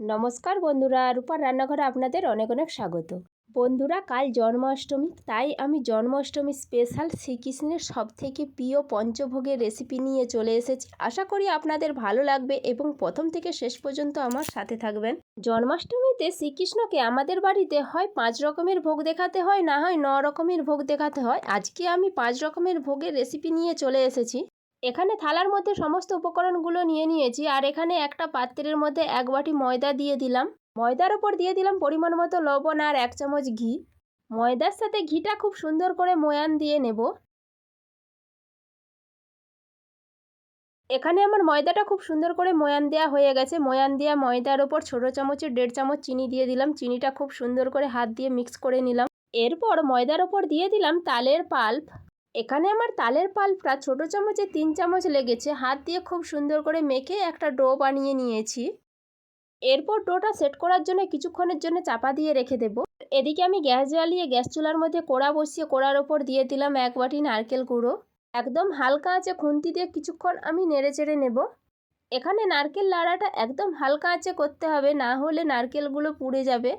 নমস্কার বন্ধুরা, রূপার রান্নাঘরে আপনাদের অনেক অনেক স্বাগত। বন্ধুরা, কাল জন্মাষ্টমী, তাই আমি জন্মাষ্টমী স্পেশাল শ্রীকৃষ্ণের সবথেকে প্রিয় পঞ্চভোগের রেসিপি নিয়ে চলে এসেছি। আশা করি আপনাদের ভালো লাগবে এবং প্রথম থেকে শেষ পর্যন্ত আমার সাথে থাকবেন। জন্মাষ্টমীতে শ্রীকৃষ্ণকে আমাদের বাড়িতে হয় পাঁচ রকমের ভোগ দেখাতে হয়, না হয় ন রকমের ভোগ দেখাতে হয়। আজকে আমি পাঁচ রকমের ভোগের রেসিপি নিয়ে চলে এসেছি। এখানে থালার মধ্যে সমস্ত উপকরণগুলো নিয়ে নিয়েছি আর এখানে একটা পাত্রের মধ্যে এক বাটি ময়দা দিয়ে দিলাম। ময়দার ওপর দিয়ে দিলাম পরিমাণ মতো লবণ আর এক চামচ ঘি। ময়দার সাথে ঘিটা খুব সুন্দর করে ময়ান দিয়ে নেব। এখানে আমার ময়দাটা খুব সুন্দর করে ময়ান দেওয়া হয়ে গেছে। ময়ান দেওয়া ময়দার ওপর ছোটো চামচের দেড় চামচ চিনি দিয়ে দিলাম। চিনিটা খুব সুন্দর করে হাত দিয়ে মিক্স করে নিলাম। এরপর ময়দার ওপর দিয়ে দিলাম তালের পাল্প। এখানে আমার তালের পাল্পটা ছোটো চামচে তিন চামচ লেগেছে। হাত দিয়ে খুব সুন্দর করে মেখে একটা ডো বানিয়ে নিয়েছি। এরপর ডোটা সেট করার জন্য কিছুক্ষণের জন্য চাপা দিয়ে রেখে দেব। এদিকে আমি গ্যাস জ্বালিয়ে গ্যাস চুলার মধ্যে কোড়া বসিয়ে কোড়ার ওপর দিয়ে দিলাম এক বাটি নারকেল গুঁড়ো। একদম হালকা আঁচে খুন্তি দিয়ে কিছুক্ষণ আমি নেড়ে চেড়ে নেব। এখানে নারকেল লাড়াটা একদম হালকা আঁচে করতে হবে, না হলে নারকেলগুলো পুড়ে যাবে।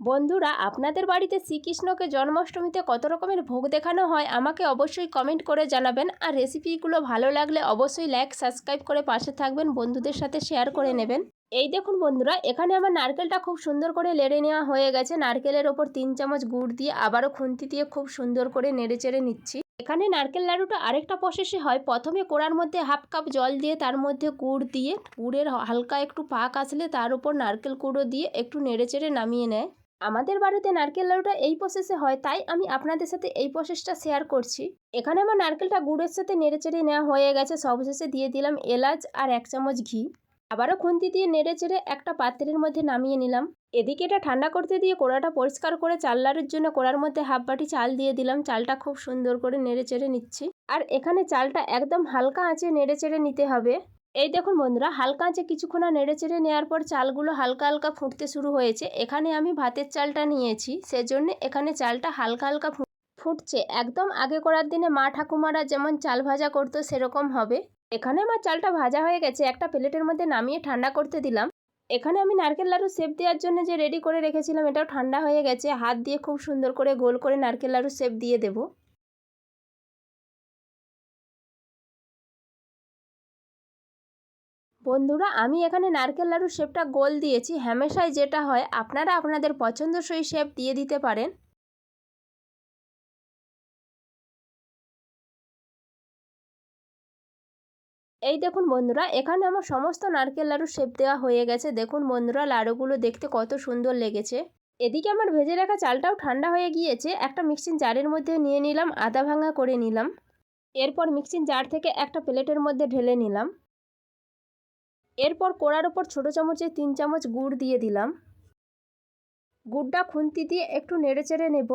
বন্ধুরা, আপনাদের বাড়িতে শ্রীকৃষ্ণকে জন্মাষ্টমীতে কত রকমের ভোগ দেখানো হয় আমাকে অবশ্যই কমেন্ট করে জানাবেন। আর রেসিপিগুলো ভালো লাগলে অবশ্যই লাইক, সাবস্ক্রাইব করে পাশে থাকবেন, বন্ধুদের সাথে শেয়ার করে নেবেন। এই দেখুন বন্ধুরা, এখানে আমার নারকেলটা খুব সুন্দর করে লেড়ে নেওয়া হয়ে গেছে। নারকেলের ওপর তিন চামচ গুড় দিয়ে আবারও খুন্তি দিয়ে খুব সুন্দর করে নেড়ে চেড়ে নিচ্ছি। এখানে নারকেল লাড়ুটা আরেকটা প্রসেসে হয়। প্রথমে কোড়ার মধ্যে হাফ কাপ জল দিয়ে তার মধ্যে গুড় দিয়ে, গুড়ের হালকা একটু পাক আসলে তার উপর নারকেল কুড়ো দিয়ে একটু নেড়ে চেড়ে নামিয়ে নেয়। আমাদের বাড়িতে নারকেল লাড়ুটা এই প্রসেসে হয়, তাই আমি আপনাদের সাথে এই প্রসেসটা শেয়ার করছি। এখানে আমার নারকেলটা গুড়ের সাথে নেড়ে চেড়ে নেওয়া হয়ে গেছে সবশেষে দিয়ে দিলাম এলাচ আর এক চামচ ঘি। আবারও খুন্তি দিয়ে নেড়ে চেড়ে একটা পাত্রের মধ্যে নামিয়ে নিলাম। এদিকে এটা ঠান্ডা করতে দিয়ে কোড়াটা পরিষ্কার করে চাল লাড়ুর জন্য কোড়ার মধ্যে হাফ বাটি চাল দিয়ে দিলাম। চালটা খুব সুন্দর করে নেড়ে চেড়ে নিচ্ছি। আর এখানে চালটা একদম হালকা আঁচে নেড়ে চেড়ে নিতে হবে। এই দেখুন বন্ধুরা, হালকা আঁচে কিছুক্ষণ নেড়ে চেড়ে নেওয়ার পর চালগুলো হালকা হালকা ফুটতে শুরু হয়েছে, এখানে আমি ভাতের চালটা নিয়েছি, সেজন্য এখানে চালটা হালকা হালকা ফুটছে। একদম আগে করার দিনে মা ঠাকুমারা যেমন চাল ভাজা করতো, সেরকম হবে। এখানে আমার চালটা ভাজা হয়ে গেছে, একটা প্লেটের মধ্যে নামিয়ে ঠান্ডা করতে দিলাম। এখানে আমি নারকেল লাড়ু শেপ দেওয়ার জন্য যে রেডি করে রেখেছিলাম, এটাও ঠান্ডা হয়ে গেছে। হাত দিয়ে খুব সুন্দর করে গোল করে নারকেল লাড়ু শেপ দিয়ে দেবো। বন্ধুরা, আমি এখানে নারকেল লাড়ুর শেপটা গোল দিয়েছি। হ্যামেশাই যেটা হয়, আপনারা আপনাদের পছন্দসই শেপ দিয়ে দিতে পারেন। এই দেখুন বন্ধুরা, এখানে আমার সমস্ত নারকেল লাড়ুর শেপ দেওয়া হয়ে গেছে। দেখুন বন্ধুরা, লাড়ুগুলো দেখতে কত সুন্দর লেগেছে। এদিকে আমার ভেজে রাখা চালটাও ঠান্ডা হয়ে গিয়েছে। একটা মিক্সিং জারের মধ্যে নিয়ে নিলাম, আদা ভাঙা করে নিলাম। এরপর মিক্সিং জার থেকে একটা প্লেটের মধ্যে ঢেলে নিলাম। এরপর কোড়ার ওপর ছোটো চামচে তিন চামচ গুড় দিয়ে দিলাম। গুড়টা খুন্তি দিয়ে একটু নেড়ে চেড়ে নেব।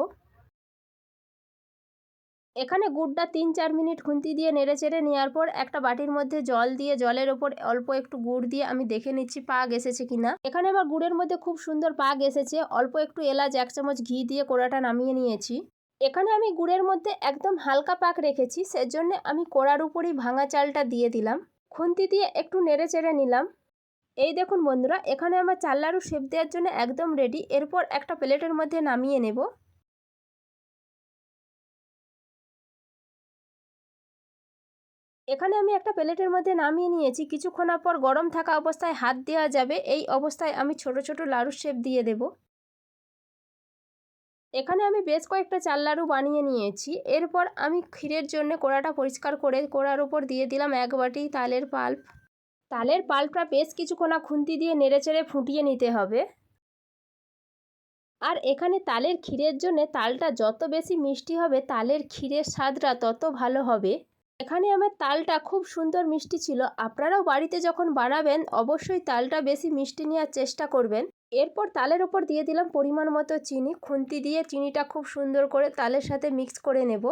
এখানে গুড়টা তিন চার মিনিট খুন্তি দিয়ে নেড়ে চেড়ে নেওয়ার পর একটা বাটির মধ্যে জল দিয়ে, জলের ওপর অল্প একটু গুড় দিয়ে আমি দেখে নিচ্ছি পাক এসেছে কিনা। এখানে আমার গুড়ের মধ্যে খুব সুন্দর পাক এসেছে। অল্প একটু এলাচ এক চামচ ঘি দিয়ে কোড়াটা নামিয়ে নিয়েছি। এখানে আমি গুড়ের মধ্যে একদম হালকা পাক রেখেছি। সেজন্য আমি কোড়ার উপরই ভাঙা চালটা দিয়ে দিলাম। খুন্তি দিয়ে একটু নেড়ে চেড়ে নিলাম। এই দেখুন বন্ধুরা, এখানে আমার চাল লাড়ু শেপ দেওয়ার জন্য একদম রেডি এরপর একটা প্লেটের মধ্যে নামিয়ে নেব। এখানে আমি একটা প্লেটের মধ্যে নামিয়ে নিয়েছি। কিছুক্ষণ পর গরম থাকা অবস্থায় হাত দেওয়া যাবে। এই অবস্থায় আমি ছোট ছোট লাড়ুর শেপ দিয়ে দেব। এখানে আমি বেশ কয়েকটা চাল লাড়ু বানিয়ে নিয়েছি। এরপর আমি ক্ষীরের জন্য কোড়াটা পরিষ্কার করে কোড়ার উপর দিয়ে দিলাম এক বাটি তালের পাল্প। তালের পাল্পটা বেশ কিছুক্ষণ খুন্তি দিয়ে নেড়েচেড়ে ফুটিয়ে নিতে হবে। আর এখানে তালের ক্ষীরের জন্যে তালটা যত বেশি মিষ্টি হবে, তালের ক্ষীরের স্বাদটা তত ভালো হবে। এখানে আমার তালটা খুব সুন্দর মিষ্টি ছিল। আপনারাও বাড়িতে যখন বানাবেন, অবশ্যই তালটা বেশি মিষ্টি নেওয়ার চেষ্টা করবেন। এরপর তালের ওপর দিয়ে দিলাম পরিমাণ মতো চিনি, খুন্তি দিয়ে চিনিটা খুব সুন্দর করে তালের সাথে মিক্স করে নেব।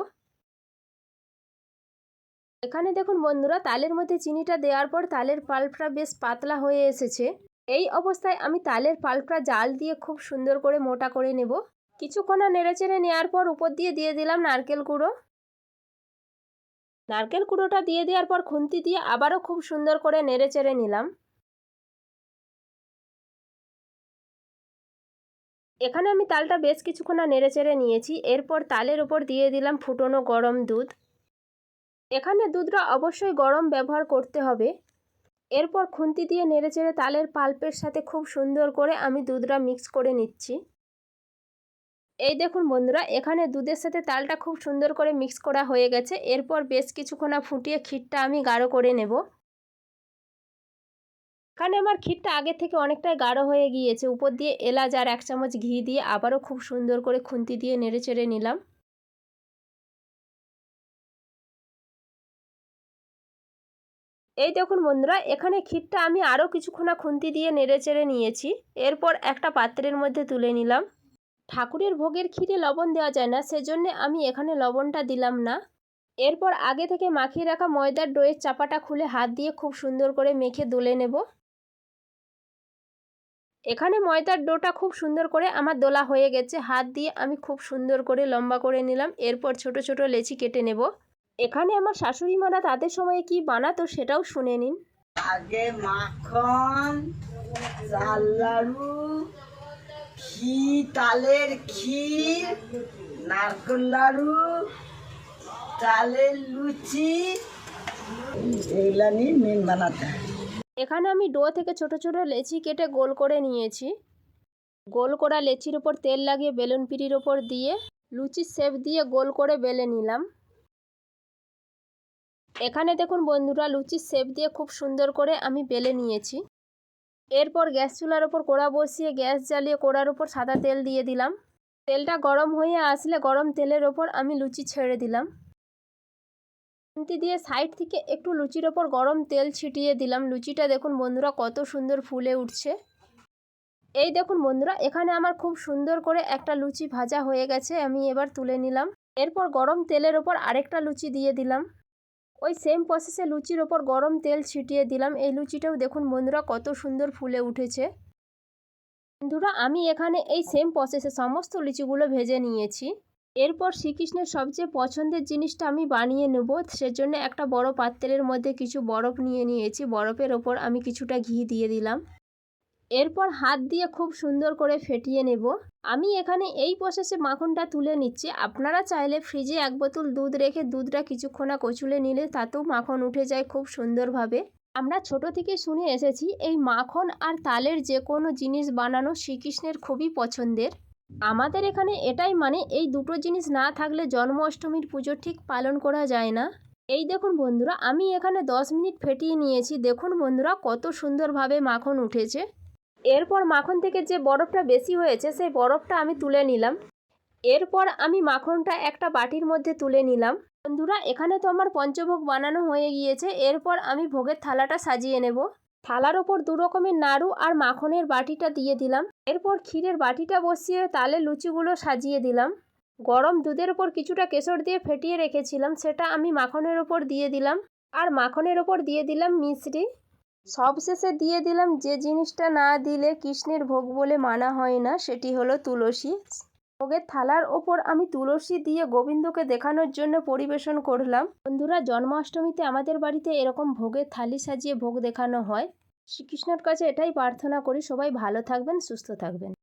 এখানে দেখুন বন্ধুরা, তালের মধ্যে চিনিটা দেওয়ার পর তালের পাল্পটা বেশ পাতলা হয়ে এসেছে। এই অবস্থায় আমি তালের পাল্পটা জাল দিয়ে খুব সুন্দর করে মোটা করে নেব। কিছুক্ষণ নেড়েচেড়ে নেওয়ার পর উপর দিয়ে দিয়ে দিলাম নারকেল কুড়ো নারকেল কুড়োটা দিয়ে দেওয়ার পর খুন্তি দিয়ে আবারও খুব সুন্দর করে নেড়ে চেড়ে নিলাম। এখানে আমি তালটা বেশ কিছুক্ষণ নেড়ে চেড়ে নিয়েছি। এরপর তালের ওপর দিয়ে দিলাম ফুটনো গরম দুধ। এখানে দুধটা অবশ্যই গরম ব্যবহার করতে হবে। এরপর খুন্তি দিয়ে নেড়ে চেড়ে তালের পাল্পের সাথে খুব সুন্দর করে আমি দুধটা মিক্স করে নিচ্ছি। এই দেখুন বন্ধুরা, এখানে দুধের সাথে তালটা খুব সুন্দর করে মিক্স করা হয়ে গেছে। এরপর বেশ কিছুক্ষণ ফুটিয়ে ক্ষীরটা আমি গাঢ় করে নেব। এখানে আমার ক্ষীরটা আগে থেকে অনেকটাই গাঢ় হয়ে গিয়েছে। উপর দিয়ে এলাচ আর এক চামচ ঘি দিয়ে আবারও খুব সুন্দর করে খুন্তি দিয়ে নেড়ে চেড়ে নিলাম। এই দেখুন বন্ধুরা, এখানে ক্ষীরটা আমি আরও কিছুক্ষণ খুন্তি দিয়ে নেড়ে চেড়ে নিয়েছি। এরপর একটা পাত্রের মধ্যে তুলে নিলাম। ঠাকুরের ভোগের ক্ষীরে লবণ দেওয়া যায় না, সেজন্য আমি এখানে লবণটা দিলাম না। এরপর আগে থেকে মাখিয়ে রাখা ময়দার ডোয়ের চাপাটা খুলে হাত দিয়ে খুব সুন্দর করে মেখে দুলে নেব। এখানে ময়দার ডোটা খুব সুন্দর করে আমার দোলা হয়ে গেছে। হাত দিয়ে আমি খুব সুন্দর করে লম্বা করে নিলাম। এরপর ছোট ছোট লেচি কেটে নেব। এখানে আমার শাশুড়ি মারা তাদের সময়ে কি বানাতো সেটাও শুনে নিন। আগে মাখন লাড়ু, ঘি, তালের ক্ষীর, নারকেল লাড়ু তালের লুচি এগুলা নিয়ে মেন বানাতে হয়। এখানে আমি ডো থেকে ছোট ছোট লেচি কেটে গোল করে নিয়েছি। গোল করা লেচির ওপর তেল লাগিয়ে বেলুন পিড়ির ওপর দিয়ে লুচির শেপ দিয়ে গোল করে বেলে নিলাম। এখানে দেখুন বন্ধুরা লুচির শেপ দিয়ে খুব সুন্দর করে আমি বেলে নিয়েছি। এরপর গ্যাস চুলার ওপর কোড়া বসিয়ে গ্যাস জ্বালিয়ে কোড়ার ওপর সাদা তেল দিয়ে দিলাম। তেলটা গরম হয়ে আসলে গরম তেলের ওপর আমি লুচি ছেড়ে দিলাম। খুন্তি দিয়ে সাইড থেকে একটু লুচির ওপর গরম তেল ছিটিয়ে দিলাম। লুচিটা দেখুন বন্ধুরা কত সুন্দর ফুলে উঠছে। এই দেখুন বন্ধুরা, এখানে আমার খুব সুন্দর করে একটা লুচি ভাজা হয়ে গেছে, আমি এবার তুলে নিলাম। এরপর গরম তেলের ওপর আরেকটা লুচি দিয়ে দিলাম। ওই সেম প্রসেসে লুচির ওপর গরম তেল ছিটিয়ে দিলাম। এই লুচিটাও দেখুন বন্ধুরা কত সুন্দর ফুলে উঠেছে। বন্ধুরা, আমি এখানে এই সেম প্রসেসে সমস্ত লুচিগুলো ভেজে নিয়েছি। এরপর শ্রীকৃষ্ণের সবচেয়ে পছন্দের জিনিসটা আমি বানিয়ে নেব। সেজন্য একটা বড় পাত্রের মধ্যে কিছু বরফ নিয়ে নিয়েছি। বরফের ওপর আমি কিছুটা ঘি দিয়ে দিলাম। এরপর হাত দিয়ে খুব সুন্দর করে ফেটিয়ে নেব। আমি এখানে এই প্রসেসে মাখনটা তুলে নিচ্ছি। আপনারা চাইলে ফ্রিজে এক বোতল দুধ রেখে দুধটা কিছুক্ষণা কচুলে নিলে তাতেও মাখন উঠে যায় খুব সুন্দরভাবে। আমরা ছোট থেকে শুনে এসেছি, এই মাখন আর তালের যে কোনো জিনিস বানানো শ্রীকৃষ্ণের খুবই পছন্দের। আমাদের এখানে এটাই মানে এই দুটো জিনিস না থাকলে জন্মাষ্টমীর পুজো ঠিক পালন করা যায় না। এই দেখুন বন্ধুরা, আমি এখানে দশ মিনিট ফেটিয়ে নিয়েছি। দেখুন বন্ধুরা, কত সুন্দরভাবে মাখন উঠেছে। এরপর মাখন থেকে যে বরফটা বেশি হয়েছে, সেই বরফটা আমি তুলে নিলাম। এরপর আমি মাখনটা একটা বাটির মধ্যে তুলে নিলাম। বন্ধুরা, এখানে তো আমার পঞ্চভোগ বানানো হয়ে গিয়েছে। এরপর আমি ভোগের থালাটা সাজিয়ে নেব। থালার ওপর দু রকমের নাড়ু আর মাখনের বাটিটা দিয়ে দিলাম। এরপর ক্ষীরের বাটিটা বসিয়ে তালে লুচিগুলো সাজিয়ে দিলাম। গরম দুধের ওপর কিছুটা কেশর দিয়ে ফেটিয়ে রেখেছিলাম, সেটা আমি মাখনের ওপর দিয়ে দিলাম। আর মাখনের ওপর দিয়ে দিলাম মিশ্রি সবশেষে দিয়ে দিলাম যে জিনিসটা না দিলে কৃষ্ণের ভোগ বলে মানা হয় না, সেটি হলো তুলসী। ভোগের থালার ওপর আমি তুলসী দিয়ে গোবিন্দকে দেখানোর জন্য পরিবেশন করলাম। বন্ধুরা, জন্মাষ্টমীতে আমাদের বাড়িতে এরকম ভোগের থালি সাজিয়ে ভোগ দেখানো হয়। শ্রীকৃষ্ণের কাছে এটাই প্রার্থনা করি সবাই ভালো থাকবেন সুস্থ থাকবেন।